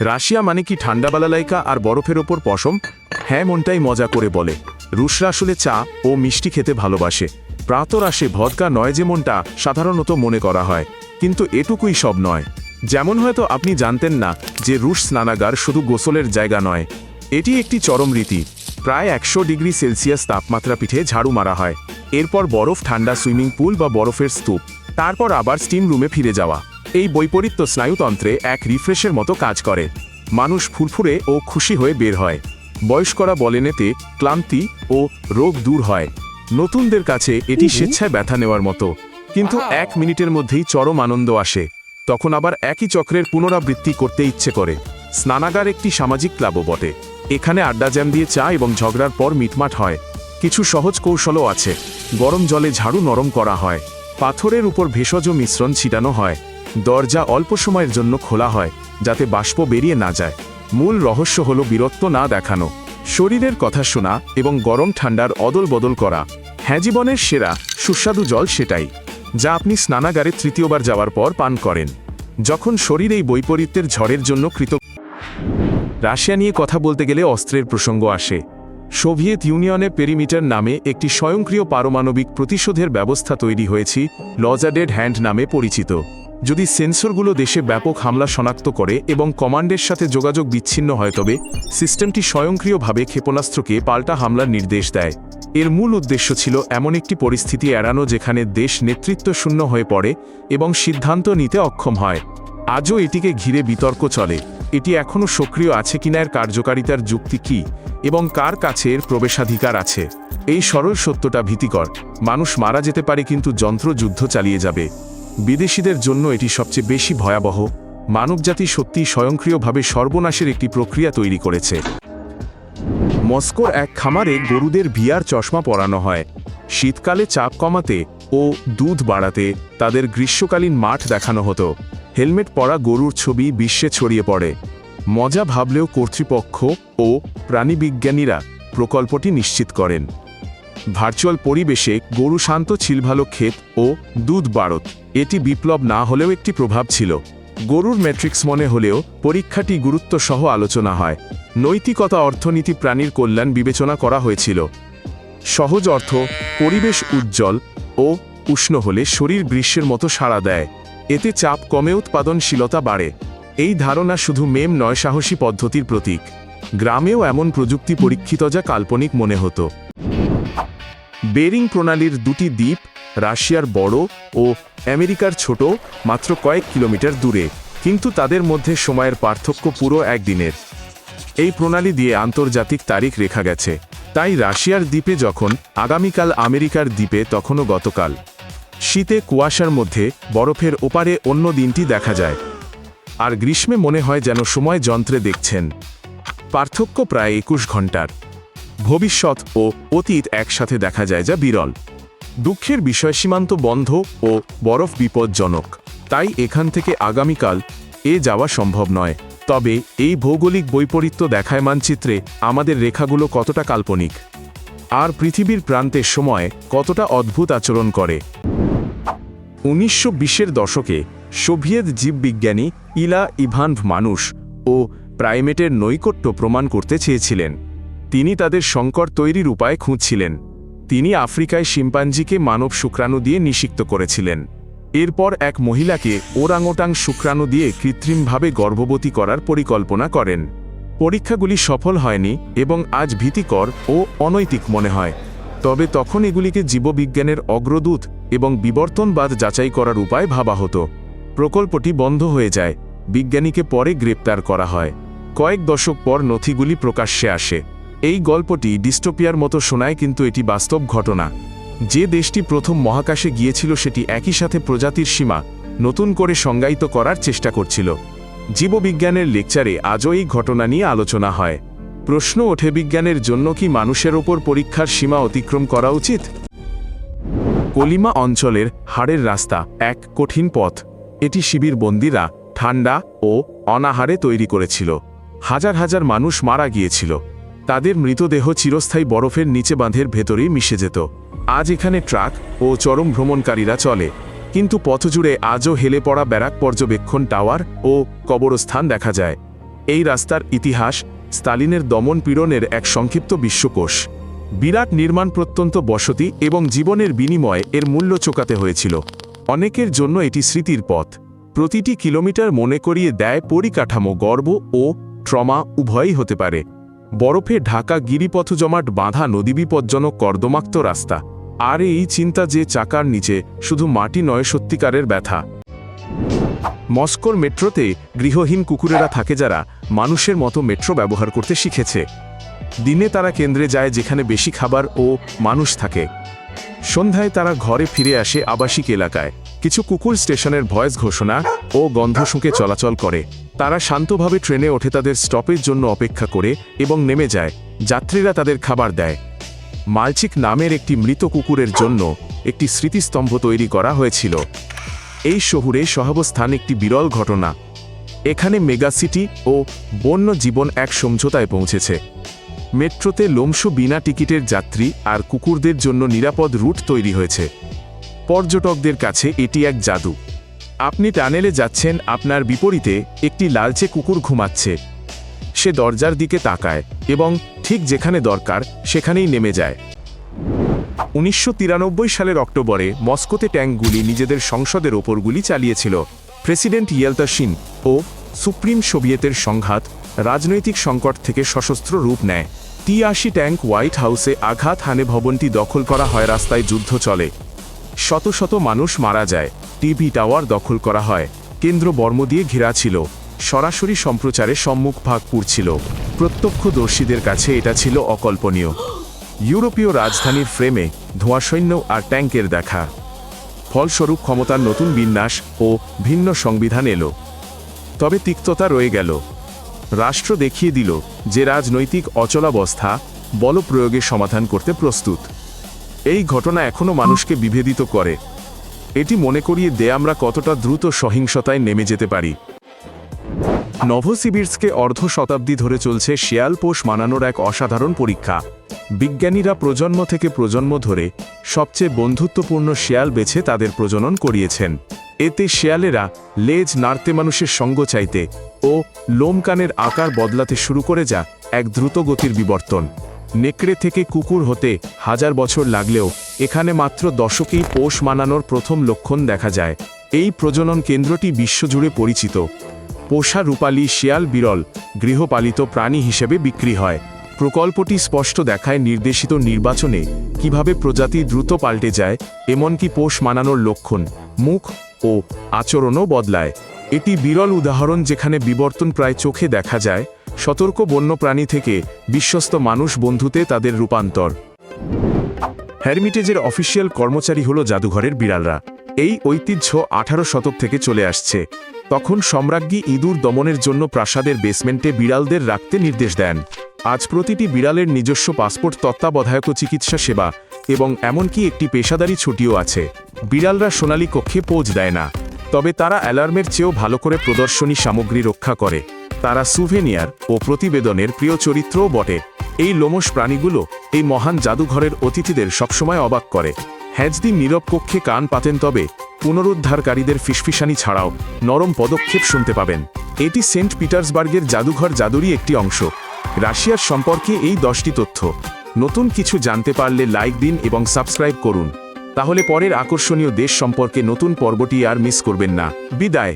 Russia মানে কি ঠান্ডা বালালাইকা আর বরফের ওপর পশম? হ্যাঁ মনটাই মজা করে বলে। রুশরা আসলে চা ও মিষ্টি খেতে ভালোবাসে। প্রাতরাশে ভদকা নয় যে মনটা সাধারণত মনে করা হয়। কিন্তু এটুকুই সব নয়। যেমন হয়তো আপনি জানতেন না যে রুশ স্নানাগার শুধু গোসলের জায়গা নয়। এটি একটি চরম রীতি। প্রায় একশো ডিগ্রি সেলসিয়াস তাপমাত্রা পিঠে ঝাড়ু মারা হয়। এরপর বরফ, ঠান্ডা সুইমিং পুল বা বরফের স্তূপ। তারপর আবার স্টিম রুমে ফিরে যাওয়া। এই বৈপরীত্য স্নায়ুতন্ত্রে এক রিফ্রেশের মতো কাজ করে। মানুষ ফুরফুরে ও খুশি হয়ে বের হয়। বয়স্করা বলেন এতে ক্লান্তি ও রোগ দূর হয়। নতুনদের কাছে এটি স্বেচ্ছায় ব্যথা নেওয়ার মতো। কিন্তু এক মিনিটের মধ্যেই চরম আনন্দ আসে। তখন আবার একই চক্রের পুনরাবৃত্তি করতে ইচ্ছে করে। স্নানাগার একটি সামাজিক ক্লাবও বটে। এখানে আড্ডা জ্যাম দিয়ে চা এবং ঝগড়ার পর মিটমাট হয়। কিছু সহজ কৌশলও আছে। গরম জলে ঝাড়ু নরম করা হয়। পাথরের উপর ভেষজ মিশ্রণ ছিটানো হয়। দরজা অল্প সময়ের জন্য খোলা হয়, যাতে বাষ্প বেরিয়ে না যায়। মূল রহস্য হল বীরত্ব না দেখানো। শরীরের কথা শোনা এবং গরম ঠান্ডার অদল বদল করা। হ্যাঁ জীবনের সেরা, সুস্বাদু জল সেটাই, যা আপনি স্নানাগারে তৃতীয়বার যাওয়ার পর পান করেন। যখন শরীর এই বৈপরীত্যের ঝড়ের জন্য কৃত রাশিয়া নিয়ে কথা বলতে গেলে অস্ত্রের প্রসঙ্গ আসে। সোভিয়েত ইউনিয়নে পেরিমিটার নামে একটি স্বয়ংক্রিয় পারমাণবিক প্রতিশোধের ব্যবস্থা তৈরি হয়েছে, লজাডেড হ্যান্ড নামে পরিচিত। যদি সেন্সরগুলো দেশে ব্যাপক হামলা শনাক্ত করে এবং কমান্ডের সাথে যোগাযোগ বিচ্ছিন্ন হয়, তবে সিস্টেমটি স্বয়ংক্রিয়ভাবে ক্ষেপণাস্ত্রকে পাল্টা হামলার নির্দেশ দেয়। এর মূল উদ্দেশ্য ছিল এমন একটি পরিস্থিতি এড়ানো যেখানে দেশ নেতৃত্ব শূন্য হয়ে পড়ে এবং সিদ্ধান্ত নিতে অক্ষম হয়। আজও এটিকে ঘিরে বিতর্ক চলে, এটি এখনও সক্রিয় আছে কিনা এর কার্যকারিতার যুক্তি কি এবং কার কাছে এর প্রবেশাধিকার আছে? এই সরল সত্যটা ভীতিকর। মানুষ মারা যেতে পারে কিন্তু যন্ত্র যুদ্ধ চালিয়ে যাবে। বিদেশিদের জন্য এটি সবচেয়ে বেশি ভয়াবহ। মানবজাতি সত্যি স্বয়ংক্রিয়ভাবে সর্বনাশের একটি প্রক্রিয়া তৈরি করেছে। মস্কোর এক খামারে গরুদের ভিয়ার চশমা পরানো হয়। শীতকালে চাপ কমাতে ও দুধ বাড়াতে তাদের গ্রীষ্মকালীন মাঠ দেখানো হতো। হেলমেট পরা গরুর ছবি বিশ্বে ছড়িয়ে পড়ে। মজা ভাবলেও কর্তৃপক্ষ ও প্রাণীবিজ্ঞানীরা প্রকল্পটি নিশ্চিত করেন। ভার্চুয়াল পরিবেশে গরু শান্ত ছিলভালো ক্ষেত ও দুধ বাড়ত এটি বিপ্লব না হলেও একটি প্রভাব ছিল। গরুর ম্যাট্রিক্স মনে হলেও পরীক্ষাটি গুরুত্ব সহ আলোচনা হয়। নৈতিকতা অর্থনীতি প্রাণীর কল্যাণ বিবেচনা করা হয়েছিল। সহজ অর্থ, পরিবেশ উজ্জ্বল ও উষ্ণ হলে শরীর গ্রীষ্মের মতো সাড়া দেয়। এতে চাপ কমে, উৎপাদনশীলতা বাড়ে। এই ধারণা শুধু মেম নয় সাহসী পদ্ধতির প্রতীক। গ্রামেও এমন প্রযুক্তি পরীক্ষিত যা কাল্পনিক মনে হতো। বেরিং প্রণালীর দুটি দ্বীপ, রাশিয়ার বড় ও আমেরিকার ছোট, মাত্র কয়েক কিলোমিটার দূরে, কিন্তু তাদের মধ্যে সময়ের পার্থক্য পুরো একদিনের। এই প্রণালী দিয়ে আন্তর্জাতিক তারিখ রেখা গেছে। তাই রাশিয়ার দ্বীপে যখন, আগামীকাল আমেরিকার দ্বীপে তখনও গতকাল। শীতে কুয়াশার মধ্যে, বরফের ওপারে অন্য দিনটি দেখা যায়। আর গ্রীষ্মে মনে হয় যেন সময় যন্ত্রে দেখছেন। পার্থক্য প্রায় একুশ ঘণ্টার। ভবিষ্যৎ ও অতীত একসাথে দেখা যায় যা বিরল। দুঃখের বিষয় সীমান্ত বন্ধ ও বরফ বিপজ্জনক। তাই এখান থেকে আগামীকাল এ যাওয়া সম্ভব নয়। তবে এই ভৌগোলিক বৈপরীত্য দেখায় মানচিত্রে আমাদের রেখাগুলো কতটা কাল্পনিক। আর পৃথিবীর প্রান্তের সময় কতটা অদ্ভুত আচরণ করে। উনিশশো বিশের দশকে সোভিয়েত জীববিজ্ঞানী ইলা ইভানভ মানুষ ও প্রাইমেটের নৈকট্য প্রমাণ করতে চেয়েছিলেন। তিনি তাদের সংকর তৈরির উপায় খুঁজছিলেন। তিনি আফ্রিকায় শিম্পাঞ্জিকে মানব শুক্রাণু দিয়ে নিষিক্ত করেছিলেন। এরপর এক মহিলাকে ওরাংওটাং শুক্রাণু দিয়ে কৃত্রিমভাবে গর্ভবতী করার পরিকল্পনা করেন। পরীক্ষাগুলি সফল হয়নি এবং আজ ভীতিকর ও অনৈতিক মনে হয়। তবে তখন এগুলিকে জীববিজ্ঞানের অগ্রদূত এবং বিবর্তনবাদ যাচাই করার উপায় ভাবা হতো। প্রকল্পটি বন্ধ হয়ে যায়। বিজ্ঞানীকে পরে গ্রেপ্তার করা হয়। কয়েক দশক পর নথিগুলি প্রকাশ্যে আসে। এই গল্পটি ডিস্টোপিয়ার মতো শোনায় কিন্তু এটি বাস্তব ঘটনা। যে দেশটি প্রথম মহাকাশে গিয়েছিল সেটি একই সাথে প্রজাতির সীমা নতুন করে সংজ্ঞায়িত করার চেষ্টা করছিল। জীববিজ্ঞানের লেকচারে আজও এই ঘটনা নিয়ে আলোচনা হয়। প্রশ্ন ওঠে, বিজ্ঞানের জন্য কি মানুষের ওপর পরীক্ষার সীমা অতিক্রম করা উচিত? কলিমা অঞ্চলের হাড়ের রাস্তা, এক কঠিন পথ। এটি শিবির বন্দিরা ঠান্ডা ও অনাহারে তৈরি করেছিল। হাজার হাজার মানুষ মারা গিয়েছিল। তাদের মৃতদেহ চিরস্থায়ী বরফের নিচে বাঁধের ভেতরেই মিশে যেত। আজ এখানে ট্রাক ও চরম ভ্রমণকারীরা চলে, কিন্তু পথজুড়ে আজও হেলে পড়া ব্যারাক পর্যবেক্ষণ টাওয়ার ও কবরস্থান দেখা যায়। এই রাস্তার ইতিহাস স্তালিনের দমন পীড়নের এক সংক্ষিপ্ত বিশ্বকোষ। বিরাট নির্মাণ প্রত্যন্ত বসতি এবং জীবনের বিনিময়ে এর মূল্য চোকাতে হয়েছিল। অনেকের জন্য এটি স্মৃতির পথ। প্রতিটি কিলোমিটার মনে করিয়ে দেয় পরিকাঠামো গর্ব ও ট্রমা উভয়ই হতে পারে। বরফে ঢাকা গিরিপথ জমাট বাঁধা নদীবিপজ্জনক কর্দমাক্ত রাস্তা। আর এই চিন্তা যে চাকার নিচে, শুধু মাটি নয় সত্যিকারের ব্যথা। মস্কোর মেট্রোতে গৃহহীন কুকুরেরা থাকে যারা মানুষের মতো মেট্রো ব্যবহার করতে শিখেছে। দিনে তারা কেন্দ্রে যায় যেখানে বেশি খাবার ও মানুষ থাকে। সন্ধ্যায় তারা ঘরে ফিরে আসে আবাসিক এলাকায়। কিছু কুকুর স্টেশনের ভয়েস ঘোষণা ও গন্ধ শুঁকে চলাচল করে। তারা শান্তভাবে ট্রেনে ওঠে তাদের স্টপের জন্য অপেক্ষা করে এবং নেমে যায়। যাত্রীরা তাদের খাবার দেয়। মালচিক নামের একটি মৃত কুকুরের জন্য একটি স্মৃতিস্তম্ভ তৈরি করা হয়েছিল। এই শহুরে সহাবস্থান একটি বিরল ঘটনা। এখানে মেগাসিটি ও বন্য জীবন এক সমঝোতায় পৌঁছেছে। মেট্রোতে লোমসু বিনা টিকিটের যাত্রী আর কুকুরদের জন্য নিরাপদ রুট তৈরি হয়েছে। পর্যটকদের কাছে এটি এক জাদু। আপনি টানেলে যাচ্ছেন, আপনার বিপরীতে একটি লালচে কুকুর ঘুমাচ্ছে। সে দরজার দিকে তাকায় এবং ঠিক যেখানে দরকার, সেখানেই নেমে যায়। উনিশশো তিরানব্বই সালের অক্টোবরে মস্কোতে ট্যাঙ্কগুলি নিজেদের সংসদের ওপর গুলি চালিয়েছিল। প্রেসিডেন্ট ইয়েলতাসিন ও সুপ্রিম সোভিয়েতের সংঘাত রাজনৈতিক সংকট থেকে সশস্ত্র রূপ নেয়। আশি ট্যাঙ্ক হোয়াইট হাউসে আঘাত হানে ভবনটি দখল করা হয় রাস্তায় যুদ্ধ চলে। শত শত মানুষ মারা যায়। টিভি টাওয়ার দখল করা হয়। কেন্দ্র বর্ম দিয়ে ঘেরা ছিল। সরাসরি সম্প্রচারে সম্মুখ ভাগ পুড়ছিল। প্রত্যক্ষদর্শীদের কাছে এটা ছিল অকল্পনীয়। ইউরোপীয় রাজধানীর ফ্রেমে ধোঁয়াসৈন্য আর ট্যাঙ্কের দেখা। ফলস্বরূপ ক্ষমতার নতুন বিন্যাস ও ভিন্ন সংবিধান এলো। তবে তিক্ততা রয়ে গেল। রাষ্ট্র দেখিয়ে দিল যে রাজনৈতিক অচলাবস্থা বলপ্রয়োগে সমাধান করতে প্রস্তুত। এই ঘটনা এখনও মানুষকে বিভেদিত করে। এটি মনে করিয়ে দে আমরা কতটা দ্রুত সহিংসতায় নেমে যেতে পারি। নভোসিবির্সকে অর্ধ শতাব্দী ধরে চলছে শেয়াল পোষ মানানোর এক অসাধারণ পরীক্ষা। বিজ্ঞানীরা প্রজন্ম থেকে প্রজন্ম ধরে সবচেয়ে বন্ধুত্বপূর্ণ শেয়াল বেছে তাদের প্রজনন করিয়েছেন। এতে শেয়ালেরা লেজ নাড়তে মানুষের সঙ্গ চাইতে ও লোমকানের আকার বদলাতে শুরু করে যা এক দ্রুতগতির বিবর্তন। নেকড়ে থেকে কুকুর হতে হাজার বছর লাগলেও এখানে মাত্র দশকেই পোষ মানানোর প্রথম লক্ষণ দেখা যায়। এই প্রজনন কেন্দ্রটি বিশ্বজুড়ে পরিচিত। পোষা রূপালী শিয়াল বিরল, গৃহপালিত প্রাণী হিসেবে বিক্রি হয়। প্রকল্পটি স্পষ্ট দেখায় নির্দেশিত নির্বাচনে কীভাবে প্রজাতি দ্রুত পাল্টে যায়, এমনকি পোষ মানানোর লক্ষণ, মুখ ও আচরণও বদলায়। এটি বিরল উদাহরণ যেখানে বিবর্তন প্রায় চোখে দেখা যায়। সতর্ক বন্যপ্রাণী থেকে বিশ্বস্ত মানুষ বন্ধুতে তাদের রূপান্তর। হ্যারমিটেজের অফিসিয়াল কর্মচারী হল জাদুঘরের বিড়ালরা। এই ঐতিহ্য আঠারো শতক থেকে চলে আসছে। তখন সম্রাজ্ঞী ইঁদুর দমনের জন্য প্রাসাদের বেসমেন্টে বিড়ালদের রাখতে নির্দেশ দেন। আজ প্রতিটি বিড়ালের নিজস্ব পাসপোর্ট, তত্ত্বাবধায়ক চিকিৎসা সেবা এবং এমনকি একটি পেশাদারি ছুটিও আছে। বিড়ালরা সোনালী কক্ষে পৌঁছ দেয় না, তবে তারা অ্যালার্মের চেয়েও ভালো করে প্রদর্শনী সামগ্রী রক্ষা করে। তারা সুভেনিয়ার ও প্রতিবেদনের প্রিয় চরিত্রও বটে। এই লোমস প্রাণীগুলো এই মহান জাদুঘরের অতিথিদের সবসময় অবাক করে। হ্যাজদি নীরব কক্ষে কান পাতেন তবে পুনরুদ্ধারকারীদের ফিসফিসানি ছাড়াও নরম পদক্ষেপ শুনতে পাবেন। এটি সেন্ট পিটার্সবার্গের জাদুঘর জাদুরই একটি অংশ। রাশিয়ার সম্পর্কে এই দশটি তথ্য। নতুন কিছু জানতে পারলে লাইক দিন এবং সাবস্ক্রাইব করুন। তাহলে পরের আকর্ষণীয় দেশ সম্পর্কে নতুন পর্বটি আর মিস করবেন না। বিদায়।